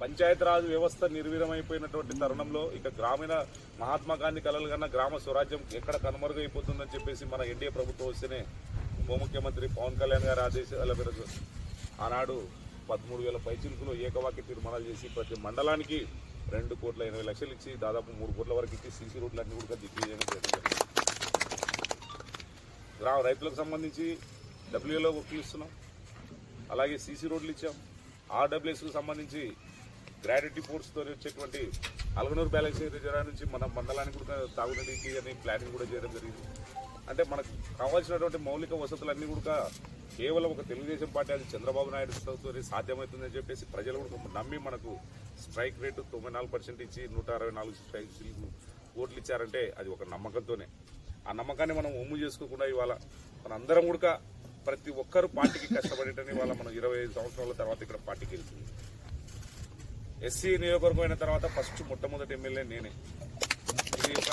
పంచాయతీరాజ్ వ్యవస్థ నిర్వీరమైపోయినటువంటి తరుణంలో ఇక గ్రామీణ మహాత్మా గాంధీ కలలు కన్నా గ్రామ స్వరాజ్యం ఎక్కడ కనుమరుగైపోతుందని చెప్పేసి మన ఎన్డీఏ ప్రభుత్వం వస్తేనే ఉప ముఖ్యమంత్రి పవన్ కళ్యాణ్ గారి ఆదేశాల మేరకు ఆనాడు పదమూడు వేల పైచిలుకులు ఏకవాక్య తీర్మానాలు చేసి ప్రతి మండలానికి రెండు కోట్ల ఎనభై లక్షలు ఇచ్చి దాదాపు మూడు కోట్ల వరకు ఇచ్చి సీసీ రోడ్లు అన్ని కూడా దిగ్విజయం జరిగింది. గ్రామ రైతులకు సంబంధించి డబ్ల్యూలో ఒక్కలు ఇస్తున్నాం అలాగే సీసీ రోడ్లు ఇచ్చాం ఆర్డబ్ల్యూఎస్కు సంబంధించి గ్రాడ్యుటీ పోర్ట్స్తో వచ్చేటువంటి అలగనూరు బ్యాలెన్స్ రిజర్వా నుంచి మన మండలానికి కూడా తాగునీటికి అని ప్లానింగ్ కూడా చేయడం జరిగింది. అంటే మనకు కావాల్సినటువంటి మౌలిక వసతులన్నీ కూడా కేవలం ఒక తెలుగుదేశం పార్టీ అది చంద్రబాబు నాయుడు ప్రభుత్వం సాధ్యమవుతుందని చెప్పేసి ప్రజలు కూడా నమ్మి మనకు స్ట్రైక్ రేటు తొంభై నాలుగు పర్సెంట్ ఇచ్చి నూట అరవై నాలుగు స్ట్రైక్ ఓట్లు ఇచ్చారంటే అది ఒక నమ్మకంతోనే. ఆ నమ్మకాన్ని మనం ఒమ్ము చేసుకోకుండా ఇవాళ మన అందరం కూడా ప్రతి ఒక్కరు పార్టీకి కష్టపడేటని ఇవాళ మనం ఇరవై ఐదు సంవత్సరాల తర్వాత ఇక్కడ పార్టీకి వెళ్తుంది ఎస్సీ నియోజకవర్గం అయిన తర్వాత ఫస్ట్ మొట్టమొదటి ఎమ్మెల్యే నేనే. ఇది ఒక